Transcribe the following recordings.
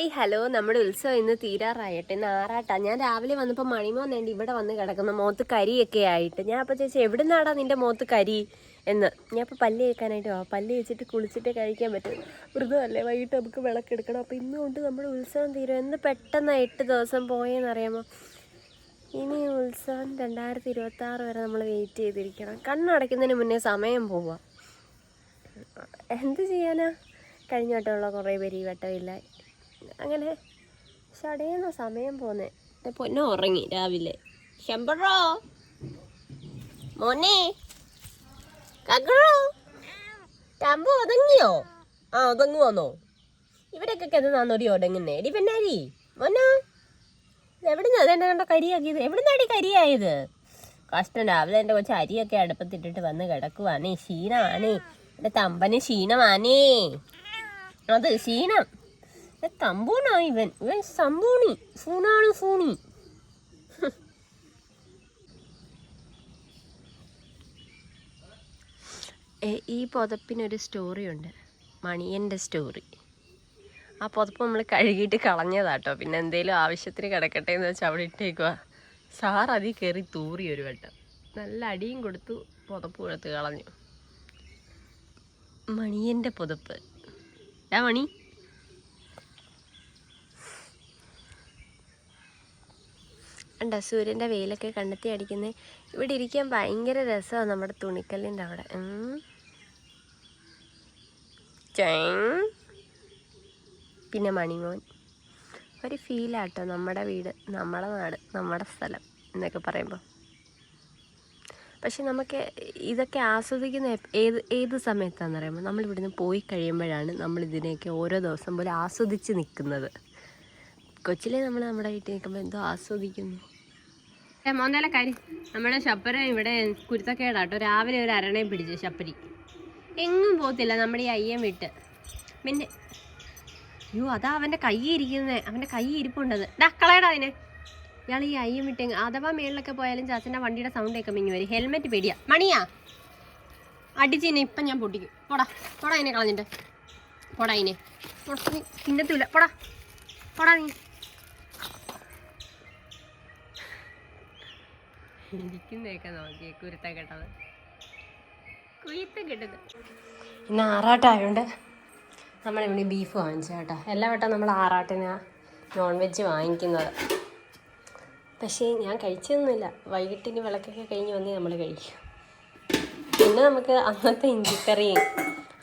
ഏയ് ഹലോ നമ്മുടെ ഉത്സവം ഇന്ന് തീരാറായിട്ട്. ഇന്ന് ആറാട്ടാ. ഞാൻ രാവിലെ വന്നപ്പോൾ മണിമോൻ വേണ്ടി ഇവിടെ വന്ന് കിടക്കുന്ന മുഖത്ത് കരിയൊക്കെ ആയിട്ട്. ഞാൻ അപ്പോൾ ചേച്ചി എവിടെ നിന്നാടാ നിന്റെ മോത്ത് കരി? എന്ന്. ഞാൻ ഇപ്പോൾ പല്ല് കേൾക്കാനായിട്ട് പോവാം പല്ല് വെച്ചിട്ട് കുളിച്ചിട്ട് കഴിക്കാൻ പറ്റും. വൃതമല്ലേ? വൈകിട്ട് നമുക്ക് വിളക്കെടുക്കണം അപ്പോൾ ഇന്ന് കൊണ്ട് നമ്മുടെ ഉത്സവം തീരും. എന്ന് പെട്ടെന്ന് എട്ട് ദിവസം പോയെന്നറിയാമോ? ഇനി ഉത്സവം രണ്ടായിരത്തി ഇരുപത്തി ആറ് വരെ നമ്മൾ വെയിറ്റ് ചെയ്തിരിക്കണം. കണ്ണടയ്ക്കുന്നതിന് മുന്നേ സമയം പോവാം. എന്ത് ചെയ്യാനാ? കഴിഞ്ഞ വട്ടമുള്ള കുറേ പേര് ഈ വട്ടമില്ല. അങ്ങനെ ചടയുന്ന സമയം പോന്നെ. എന്റെ പൊന്നെ ഉറങ്ങി രാവിലെ. ശമ്പറോ മോനെ കകറോ തമ്പു ഒതുങ്ങിയോ ആ ഒതുങ്ങുവന്നോ ഇവരൊക്കെ എന്നാന്നോടി ഒടങ്ങുന്നേ എടി പെണ്ണാരി മോനോ? എവിടുന്ന്? അതെന്നെ കണ്ട കരിയാക്കിയത്. എവിടുന്നാടി കരിയായത്? കഷ്ടം. രാവിലെ എന്റെ കൊച്ചു അരിയൊക്കെ അടുപ്പത്തിട്ടിട്ട് വന്ന് കിടക്കുവാനേ ക്ഷീണമാണേ. എന്റെ തമ്പന് ക്ഷീണമാണേ. അത് ക്ഷീണം. തമ്പൂണാ ഇവൻ. ഇവൻ സമ്പൂണി. ഫൂണാണ് ഫൂണി ഈ പുതപ്പിനൊരു സ്റ്റോറി ഉണ്ട് മണിയന്റെ സ്റ്റോറി. ആ പുതപ്പ് നമ്മൾ കഴുകിയിട്ട് കളഞ്ഞതാട്ടോ പിന്നെ എന്തേലും ആവശ്യത്തിന് കിടക്കട്ടെ എന്ന് വെച്ചാൽ അവിടെ ഇട്ടേക്കുക സാർ അതിൽ കയറി തൂറി ഒരു വട്ടം. നല്ല അടിയും കൊടുത്തു പുതപ്പ് കൊടുത്ത് കളഞ്ഞു. മണിയന്റെ പുതപ്പ്. ഏ മണി. ഉണ്ടോ സൂര്യന്റെ വെയിലൊക്കെ കണ്ടെത്തി അടിക്കുന്നത് ഇവിടെ ഇരിക്കാൻ ഭയങ്കര രസമാണ് നമ്മുടെ തുണിക്കല്ലിന്റെ അവിടെ. പിന്നെ മണിമോൻ. ഒരു ഫീലാട്ടോ നമ്മുടെ വീട് നമ്മുടെ നാട് നമ്മുടെ സ്ഥലം എന്നൊക്കെ പറയുമ്പോൾ പക്ഷെ നമുക്ക് ഇതൊക്കെ ആസ്വദിക്കുന്ന ഏത് ഏത് സമയത്താണെന്ന് പറയുമ്പോൾ നമ്മളിവിടുന്ന് പോയി കഴിയുമ്പോഴാണ് നമ്മളിതിനെയൊക്കെ ഓരോ ദിവസം പോലെ ആസ്വദിച്ച് നിൽക്കുന്നത്. കൊച്ചിലെ നമ്മൾ നമ്മുടെ വീട്ടിൽ നിൽക്കുമ്പോൾ എന്തോ ആസ്വദിക്കുന്നു. മോന്തല കാര്യം നമ്മുടെ ശപ്പര ഇവിടെ കുരുത്തക്കേടാട്ടോ രാവിലെ ഒരു അരണയും പിടിച്ചു ശപ്പരി എങ്ങും പോകത്തില്ല നമ്മുടെ ഈ അയ്യം വിട്ട്. പിന്നെ അയ്യോ അതാ അവന്റെ കൈ ഇരിക്കുന്നത് അവന്റെ കൈ ഇരിപ്പുണ്ടത് ഡാ കളയടാ അതിനെ. ഇയാൾ ഈ അയ്യം വിട്ട് അഥവാ മേളിലൊക്കെ പോയാലും ചാച്ചന്റെ വണ്ടിയുടെ സൗണ്ട് ഒക്കെ മിങ്ങി വരും. ഹെൽമെറ്റ് പേടിയാ. മണിയാ? അടിച്ചിനെ ഇപ്പം ഞാൻ പൊട്ടിക്കും. പോടാ പോടാ അതിനെ കളഞ്ഞിട്ട്. പോടാ അതിനെ. തിന്നത്തില്ല പോടാ പോടാ നീ. ഇരിക്കുന്നതൊക്കെ നോക്കി കുരുത്ത കെട്ടത്. ഇന്ന് ആറാട്ടായതുകൊണ്ട് നമ്മളിവിടെ ബീഫ് വാങ്ങിച്ചു കേട്ടോ. എല്ലാ വട്ടം നമ്മൾ ആറാട്ടിന് നോൺ വെജ് വാങ്ങിക്കുന്നത്. പക്ഷേ ഞാൻ കഴിച്ചതൊന്നുമില്ല വൈകിട്ടിന് വിളക്കൊക്കെ കഴിഞ്ഞ് വന്നേ നമ്മൾ കഴിക്കും. പിന്നെ നമുക്ക് അന്നത്തെ ഇഞ്ചിക്കറിയും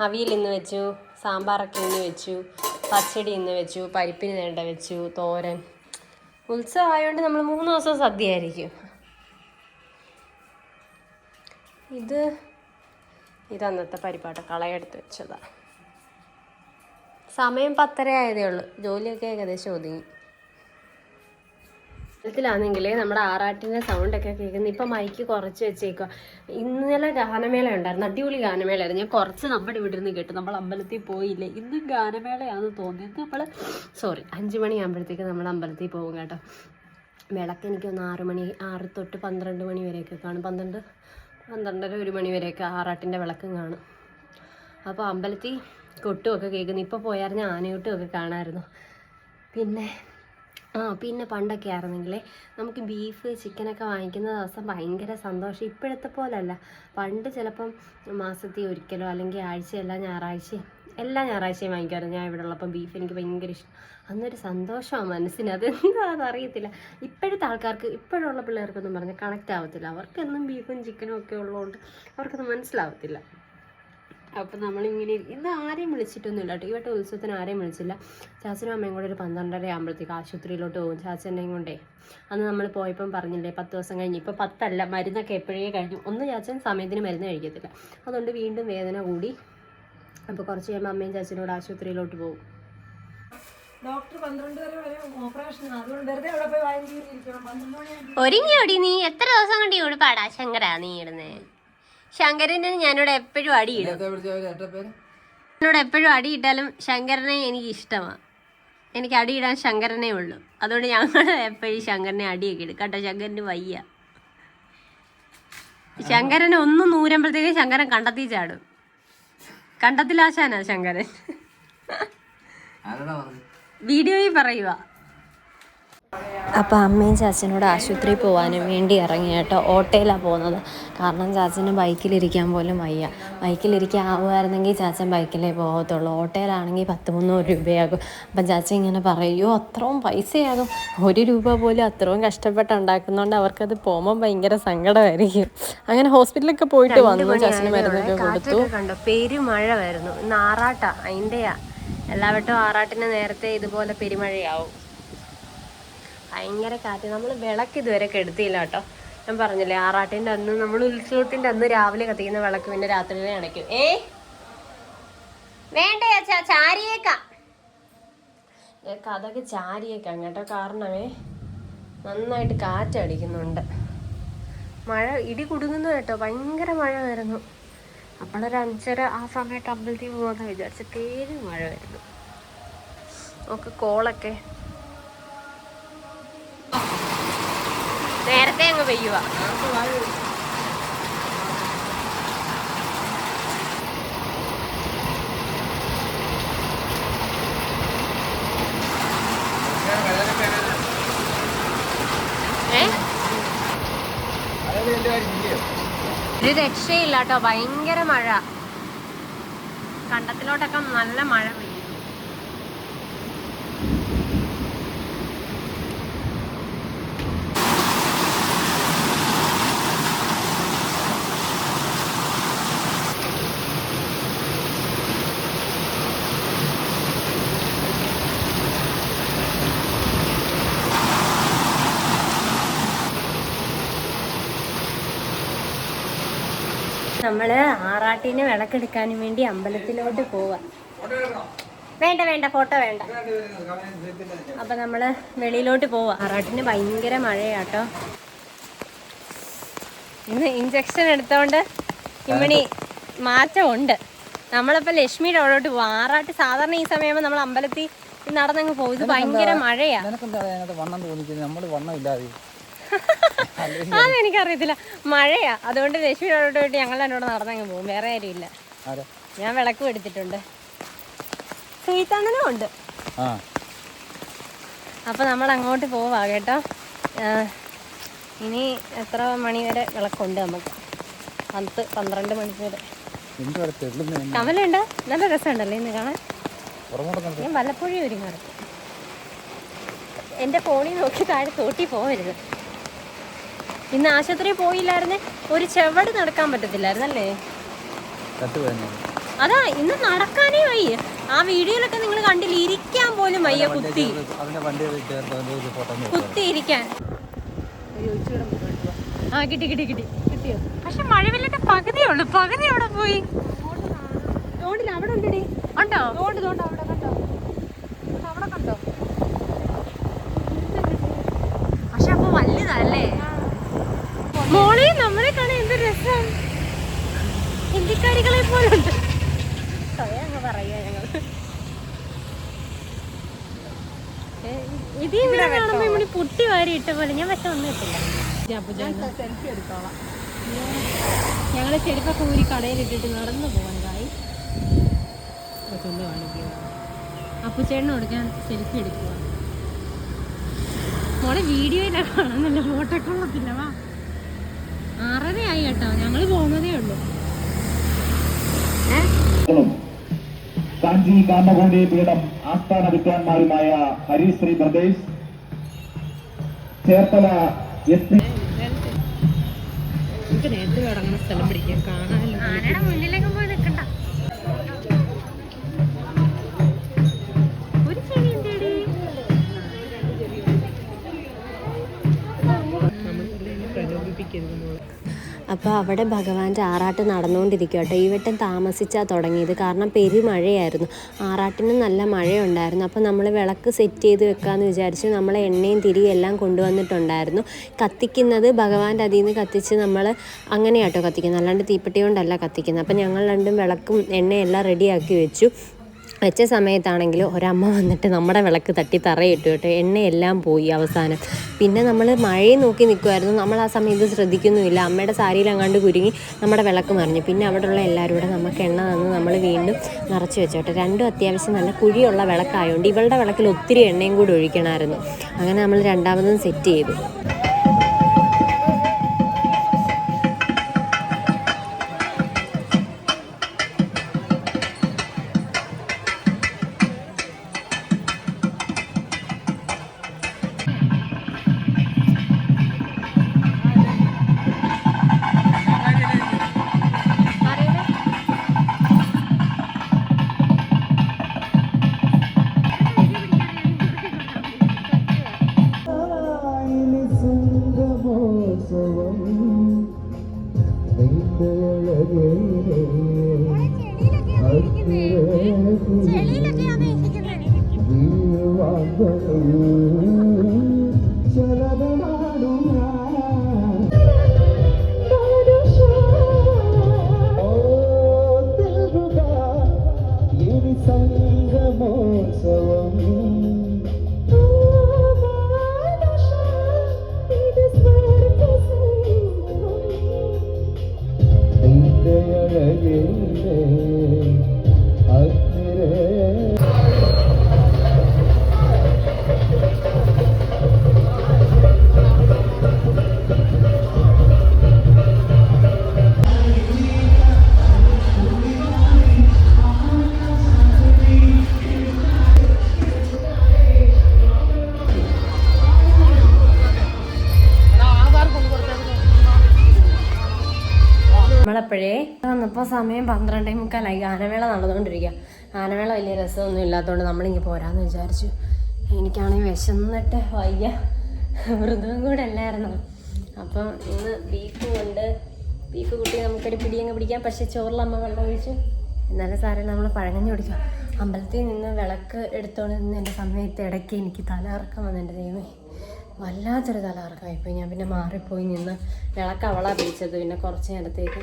അവിയൽ ഇന്ന് വെച്ചു സാമ്പാറൊക്കെ ഇന്ന് വെച്ചു പച്ചടി ഇന്ന് വെച്ചു പരിപ്പിന് നേണ്ട വെച്ചു തോരൻ. ഉത്സവം ആയതുകൊണ്ട് നമ്മൾ മൂന്ന് ദിവസം സദ്യയായിരിക്കും. ഇത് ഇത് അന്നത്തെ പരിപാടി കളയെടുത്ത് വെച്ചതാ. സമയം പത്തര ആയതേ ഉള്ളൂ. ജോലിയൊക്കെ ഏകദേശം ഒതുങ്ങി. ത്തിലാണെങ്കിൽ നമ്മുടെ ആറാട്ടിന്റെ സൗണ്ടൊക്കെ കേൾക്കുന്നത് ഇപ്പം മൈക്ക് കുറച്ച് വെച്ചേക്കുക ഇന്നലെ ഗാനമേള ഉണ്ടായിരുന്നു അടിപൊളി ഗാനമേളയായിരുന്നു. ഞാൻ കുറച്ച് നമ്മുടെ ഇവിടെ നിന്ന് കേട്ടു. നമ്മൾ അമ്പലത്തിൽ പോയില്ലേ. ഇന്ന് ഗാനമേളയാണെന്ന് തോന്നി ഇന്ന് നമ്മൾ സോറി അഞ്ച് മണിയാകുമ്പോഴത്തേക്ക് നമ്മൾ അമ്പലത്തിൽ പോകും കേട്ടോ. വിളക്ക് എനിക്കൊന്ന് ആറ് മണി ആറ് തൊട്ട് പന്ത്രണ്ട് മണി വരെയൊക്കെ കാണും. പന്ത്രണ്ട് പന്ത്രണ്ടര ഒരു മണി വരെയൊക്കെ ആറാട്ടിന്റെ വിളക്കും കാണും. അപ്പോൾ അമ്പലത്തിൽ കൊട്ടുമൊക്കെ കേൾക്കുന്നു. ഇപ്പോൾ പോയായിരുന്നു ആനയൂട്ടുമൊക്കെ കാണാമായിരുന്നു പിന്നെ ആ പിന്നെ പണ്ടൊക്കെ ആയിരുന്നെങ്കിൽ നമുക്ക് ബീഫ് ചിക്കനൊക്കെ വാങ്ങിക്കുന്ന ദിവസം ഭയങ്കര സന്തോഷം. ഇപ്പോഴത്തെ പോലല്ല. പണ്ട് ചിലപ്പം മാസത്തിൽ ഒരിക്കലോ അല്ലെങ്കിൽ ആഴ്ചയല്ല ഞായറാഴ്ച എല്ലാ ഞായറാഴ്ചയും വാങ്ങിക്കാറുണ്ട് ഞാൻ ഇവിടെ ഉള്ളപ്പോൾ ബീഫ് എനിക്ക് ഭയങ്കര ഇഷ്ടം. അന്നൊരു സന്തോഷമാണ് മനസ്സിന്. അതെന്താണെന്ന് അറിയത്തില്ല ഇപ്പോഴത്തെ ആൾക്കാർക്ക് ഇപ്പോഴുള്ള പിള്ളേർക്കൊന്നും പറഞ്ഞാൽ കണക്റ്റ് ആവത്തില്ല. അവർക്കെന്നും ബീഫും ചിക്കനും ഒക്കെ ഉള്ളതുകൊണ്ട് അവർക്കത് മനസ്സിലാവത്തില്ല. അപ്പം നമ്മളിങ്ങനെ ഇന്ന് ആരെയും വിളിച്ചിട്ടൊന്നുമില്ല കേട്ടോ. ഈ ഉത്സവത്തിന് ആരെയും വിളിച്ചില്ല. ചാച്ചനും അമ്മയും കൂടെ ഒരു പന്ത്രണ്ടര ആകുമ്പോഴത്തേക്ക് ആശുപത്രിയിലോട്ട് പോകും. ചാച്ചനെയും കൊണ്ടേ. അന്ന് നമ്മൾ പോയപ്പം പറഞ്ഞില്ലേ പത്ത് ദിവസം കഴിഞ്ഞ്. ഇപ്പം പത്തല്ല മരുന്നൊക്കെ എപ്പോഴേ കഴിഞ്ഞു. ഒന്ന് ചാച്ചൻ സമയത്തിന് മരുന്ന് കഴിക്കത്തില്ല. അതുകൊണ്ട് വീണ്ടും വേദന കൂടി അപ്പോൾ കുറച്ച് കഴിയുമ്പോൾ അമ്മയും ചാച്ചനോട് ആശുപത്രിയിലോട്ട് പോകും. ഒരുങ്ങിയോടി നീ? എത്ര ദിവസം കൊണ്ട് ഇവിടെ പാടാ? ശങ്കരാ നീ ഇടുന്നേ. ശങ്കരനെ ഞാനിവിടെ എപ്പോഴും അടിയിടും. എന്നോട് എപ്പോഴും അടിയിട്ടാലും ശങ്കരനെ എനിക്ക് ഇഷ്ടമാണ് എനിക്ക് അടിയിടാൻ ശങ്കരനേ ഉള്ളൂ. അതുകൊണ്ട് ഞങ്ങൾ എപ്പോഴും ശങ്കരനെ അടിയൊക്കെ ഇടും. കേട്ടോ ശങ്കരന് വയ്യ. ശങ്കരനെ ഒന്നും നൂരുമ്പോഴത്തേക്ക് ശങ്കരൻ കണ്ടെത്തി ചാടും. കണ്ടത്തിലാശാനാ ശങ്കരൻ. വീഡിയോയിൽ പറയുക അപ്പോൾ അമ്മയും ചാച്ചനോട് ആശുപത്രിയിൽ പോകാനും വേണ്ടി ഇറങ്ങി കേട്ടോ. ഓട്ടോയിലാണ് പോകുന്നത്. കാരണം ചാച്ചന് ബൈക്കിലിരിക്കാൻ പോലും വയ്യ. ബൈക്കിലിരിക്കാൻ ആവുമായിരുന്നെങ്കിൽ ചാച്ചൻ ബൈക്കിലേ പോകത്തുള്ളൂ. ഓട്ടോയിലാണെങ്കിൽ പത്ത് മുന്നൂറ് രൂപയാകും. അപ്പം ചാച്ചൻ ഇങ്ങനെ പറയോ അത്രയും പൈസയാകും. ഒരു രൂപ പോലും അത്രയും കഷ്ടപ്പെട്ട് ഉണ്ടാക്കുന്നതുകൊണ്ട് അവർക്കത് പോകുമ്പോൾ ഭയങ്കര സങ്കടമായിരിക്കും. അങ്ങനെ ഹോസ്പിറ്റലൊക്കെ പോയിട്ട് വന്നു. ചാച്ചന് മരുന്നൊക്കെ കൊടുത്തു. കണ്ടോ? പെരുമഴ വരുന്നു ഇന്ന് ആറാട്ടാ അതിന്റെയാ എല്ലാവട്ടും ആറാട്ടിന് നേരത്തെ ഇതുപോലെ പെരുമഴയാവും. ഭയങ്കര കാറ്റ്. നമ്മൾ വിളക്ക് ഇതുവരെ കെടുത്തിയില്ല കേട്ടോ. ഞാൻ പറഞ്ഞില്ലേ ആറാട്ടിന്റെ അന്ന് നമ്മൾ ഉത്സവത്തിന്റെ അന്ന് രാവിലെ കത്തിക്കുന്ന വിളക്ക് പിന്നെ രാത്രിയിലെ അണയ്ക്കും. ഏ? വേണ്ട അച്ഛാ ചാരിയേക്കാം. അതൊക്കെ ചാരിയേക്കാം കേട്ടോ കാരണമേ നന്നായിട്ട് കാറ്റടിക്കുന്നുണ്ട് മഴ ഇടി കുടുങ്ങുന്നു കേട്ടോ. ഭയങ്കര മഴ വരുന്നു. അപ്പോഴൊരു അഞ്ചര ആ സമയത്ത് അമ്പലത്തിൽ പോകുമെന്ന് വിചാരിച്ച പേര് മഴ വരുന്നു. നമുക്ക് കോളൊക്കെ നേരത്തെ അങ്ങ് പെയ്യുക. ഒരു രക്ഷയില്ല കേട്ടോ ഭയങ്കര മഴ. കണ്ടത്തിലോട്ടൊക്കെ നല്ല മഴ പെയ്യും. നമ്മൾ ആറാട്ടിനെ വിളക്കെടുക്കാനും വേണ്ടി അമ്പലത്തിലോട്ട് പോവാ. വേണ്ട വേണ്ട ഫോട്ടോ വേണ്ട. അപ്പൊ നമ്മൾ വെളിയിലോട്ട് പോവാ. ആറാട്ടിന് ഭയങ്കര മഴയാട്ടോ. ഇന്ന് ഇഞ്ചക്ഷൻ എടുത്തോണ്ട് ഇമ്മണി മാറ്റമുണ്ട്. നമ്മളിപ്പോ ലക്ഷ്മിയുടെ അവിടോട്ട് പോവാം. ആറാട്ട് സാധാരണ ഈ സമയമാകുമ്പോൾ നമ്മൾ അമ്പലത്തിൽ നടന്നങ്ങ് പോകും ഇത് ഭയങ്കര മഴയാണ് നമ്മൾ വണ്ണം ഇല്ലാതെ അതെനിക്കറിയത്തില്ല. മഴയാ. അതുകൊണ്ട് രശ്മിയോട് പോയിട്ട് ഞങ്ങൾ എന്നോട് നടന്നങ്ങ് പോകും. വേറെ ആരും? ഇല്ല ഞാൻ വിളക്ക് എടുത്തിട്ടുണ്ട്. സുയിത്തണ്ണനും ഉണ്ട് ആ. അപ്പോൾ നമ്മൾ അങ്ങോട്ട് പോവാ കേട്ടോ. ഇനി എത്ര മണി വരെ വിളക്കുണ്ട് നമുക്ക്? പത്ത് പന്ത്രണ്ട് മണി വരെ. കമലുണ്ട്? നല്ല രസമുണ്ടല്ലേ ഇന്ന് കാണാൻ. ഞാൻ വല്ലപ്പോഴും ഒരുങ്ങാറ് എന്റെ ഫോണിൽ നോക്കി താഴെ തോട്ടി പോകരുത് ഇന്ന് ആശുപത്രിയിൽ പോയില്ലായിരുന്നേ ഒരു ചെവട് നടക്കാൻ പറ്റത്തില്ലായിരുന്നല്ലേ? അതാ ഇന്ന് നടക്കാനേ വയ്യ. ആ വീഡിയോയിലൊക്കെ നിങ്ങൾ കണ്ടില്ല ഇരിക്കാൻ പോലും വയ്യ കുത്തി. കുത്തി ഇരിക്കാൻ. ആ കിട്ടി കിട്ടി കിട്ടി. കിട്ടിയോ? പക്ഷെ മഴവില്ലിന്റെ പകുതിയേ ഉള്ളു. പകുതി അവിടെ പോയി? അവിടെ ഉണ്ടടി ഉണ്ടോ തോണ്ട് തോണ്ട് അവിടെ കണ്ടോ അവിടെ കണ്ടോ പക്ഷെ അപ്പൊ വലുതല്ലേ മോളെ നമ്മളെ കാണാൻ എന്ത് രസം ഹിന്ദിക്കാരികളെ പോലുണ്ട്. സ്വയം അങ്ങ് പറയുക ഞങ്ങൾ ഇത് ഇവിടെ കാണുമ്പോ ഇവിടെ പുട്ടി വാരി ഇട്ട പോലെ. ഞാൻ പക്ഷെ ഒന്നും ഇട്ടില്ല. സെൽഫി എടുത്തോളാം. ഞങ്ങൾ ചെരുപ്പൊക്കെ ഊരി കടയിലിട്ടിട്ട് നടന്നു പോകാൻ കായി. അപ്പുച്ചേട്ടന് കൊടുക്കാൻ സെൽഫി എടുക്കുക മോളെ വീഡിയോയിലാണ് കാണുന്നില്ല? ഫോട്ടോ കൊള്ളത്തില്ല വാ. ആറര ആയി കേട്ടോ. ഞങ്ങൾ പോകുന്നതേ ഉള്ളൂ ും. കാഞ്ചി കാമകോടി പീഠം ആസ്ഥാന വിദ്വാൻമാരുമായ ഹരിശ്രീ ബ്രദേശ് ചേർത്തല എസ് പി നമുക്ക് നേരത്തെ തുടങ്ങുന്ന സ്ഥലം പിടിക്കാം കാണാമല്ലോ മുന്നിലേക്ക് പോയി അപ്പോൾ അവിടെ ഭഗവാന്റെ ആറാട്ട് നടന്നുകൊണ്ടിരിക്കും കേട്ടോ. ഈ വട്ടം താമസിച്ചാൽ തുടങ്ങിയത്. കാരണം പെരുമഴയായിരുന്നു. ആറാട്ടിന് നല്ല മഴയുണ്ടായിരുന്നു. അപ്പോൾ നമ്മൾ വിളക്ക് സെറ്റ് ചെയ്ത് വെക്കാമെന്ന് വിചാരിച്ച് നമ്മൾ എണ്ണയും തിരിയും എല്ലാം കൊണ്ടുവന്നിട്ടുണ്ടായിരുന്നു. കത്തിക്കുന്നത് ഭഗവാന്റെ അതിൽ നിന്ന് കത്തിച്ച് നമ്മൾ അങ്ങനെയാട്ടോ കത്തിക്കുന്നത്. അല്ലാണ്ട് തീപ്പെട്ടി കൊണ്ടല്ല കത്തിക്കുന്നത്. അപ്പോൾ ഞങ്ങൾ രണ്ടും വിളക്കും എണ്ണയും എല്ലാം റെഡിയാക്കി വെച്ചു. വെച്ച സമയത്താണെങ്കിൽ ഒരമ്മ വന്നിട്ട് നമ്മുടെ വിളക്ക് തട്ടി തറയിട്ടു കേട്ടോ. എണ്ണയെല്ലാം പോയി അവസാനം. പിന്നെ നമ്മൾ മഴയെ നോക്കി നിൽക്കുമായിരുന്നു നമ്മൾ ആ സമയത്ത് ശ്രദ്ധിക്കുന്നുമില്ല. അമ്മയുടെ സാരിയിൽ അങ്ങാണ്ട് കുരുങ്ങി നമ്മുടെ വിളക്ക് മറിഞ്ഞു. പിന്നെ അവിടെയുള്ള എല്ലാവരും കൂടെ നമുക്ക് എണ്ണ തന്ന് നമ്മൾ വീണ്ടും നിറച്ച് വെച്ചോട്ടെ രണ്ടും അത്യാവശ്യം നല്ല കുഴിയുള്ള വിളക്കായതുകൊണ്ട് ഇവളുടെ വിളക്കിൽ ഒത്തിരി എണ്ണയും കൂടി ഒഴിക്കണമായിരുന്നു. അങ്ങനെ നമ്മൾ രണ്ടാമതും സെറ്റ് ചെയ്തു. 嗯。നമ്മളപ്പോഴേ വന്നപ്പോൾ സമയം പന്ത്രണ്ടേ മുക്കാലായി. ആനമേള നടന്നുകൊണ്ടിരിക്കുക ആനമേള വലിയ രസമൊന്നും ഇല്ലാത്തതുകൊണ്ട് നമ്മളിങ്ങനെ പോരാന്ന് വിചാരിച്ചു. എനിക്കാണെങ്കിൽ വിശന്നിട്ട് വയ്യ. വ്രതവും കൂടെ അല്ലായിരുന്നു? അപ്പം ഇന്ന് ബീഫ് കൊണ്ട് ബീഫ് കൂട്ടി നമുക്കൊരു പിടിയങ്ങ് പിടിക്കാം. പക്ഷേ ചോറിലമ്മ വെള്ളം ഒഴിച്ചു എന്നാലും സാറേ നമ്മൾ പഴങ്ങഞ്ഞ് കുടിക്കാം അമ്പലത്തിൽ നിന്ന് വിളക്ക് എടുത്തോണ്ട് നിന്ന് എന്റെ സമയത്ത് ഇടയ്ക്ക് എനിക്ക് തലകറക്കം വന്നു. എന്റെ ദൈവമേ. വല്ലാത്തൊരു തലകറക്കമായിപ്പോയി. ഞാൻ പിന്നെ മാറിപ്പോയി നിന്ന് വിളക്ക് അവളാ പിടിച്ചത്. പിന്നെ കുറച്ച് നേരത്തേക്ക്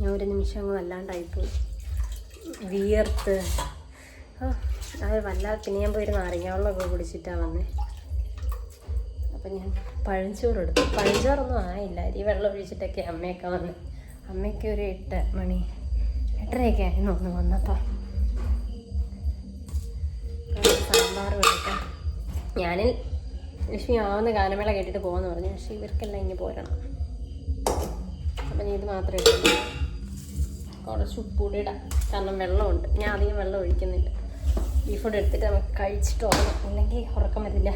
ഞാൻ ഒരു നിമിഷം അങ്ങ് വല്ലാണ്ടായിപ്പോയി വിയർത്ത്. അത് വല്ലാതെ പിന്നെ ഞാൻ പോയി നാരങ്ങ കുടിച്ചിട്ടാണ് വന്നേ. അപ്പം ഞാൻ പഴഞ്ചോറ് എടുത്തു. പഴഞ്ചോറൊന്നും ആയില്ല. അരി വെള്ളം ഒഴിച്ചിട്ടൊക്കെ അമ്മയൊക്കെ വന്ന്. അമ്മയ്ക്ക് ഒരു എട്ട് മണി എട്ടരയൊക്കെ ആയിരുന്നു ഒന്ന് വന്നപ്പോൾ സാമ്പാർ എടുക്കാം ഞാൻ ലക്ഷ്മി ആവുന്ന ഗാനമേള കേട്ടിട്ട് പോകാമെന്ന് പറഞ്ഞു. പക്ഷേ ഇവർക്കെല്ലാം ഇങ്ങനെ പോരണം. അപ്പം ഇത് മാത്രമേ ഇട്ടുള്ളൂ കുറച്ച് ഉപ്പൂടി ഇടാം. കാരണം വെള്ളമുണ്ട്. ഞാൻ അധികം വെള്ളം ഒഴിക്കുന്നില്ല. ബീഫ് ഫുഡ് എടുത്തിട്ട് നമുക്ക് കഴിച്ചിട്ട് ഉറങ്ങാം. ഇല്ലെങ്കിൽ ഉറക്കം വരില്ല.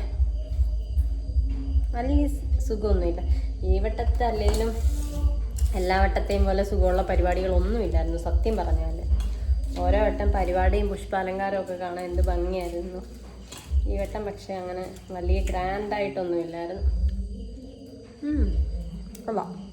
നല്ല സുഖമൊന്നുമില്ല. ഈ വട്ടത്തെ അല്ലെങ്കിലും എല്ലാ വട്ടത്തെയും പോലെ സുഖമുള്ള പരിപാടികളൊന്നുമില്ലായിരുന്നു. സത്യം പറഞ്ഞാൽ ഓരോ വട്ടം പരിപാടിയും പുഷ്പാലങ്കാരവും ഒക്കെ കാണാൻ എന്ത് ഭംഗിയായിരുന്നു. ഈ വട്ടം പക്ഷേ അങ്ങനെ വലിയ ഗ്രാൻഡായിട്ടൊന്നുമില്ലായിരുന്നു. കൊള്ളാം.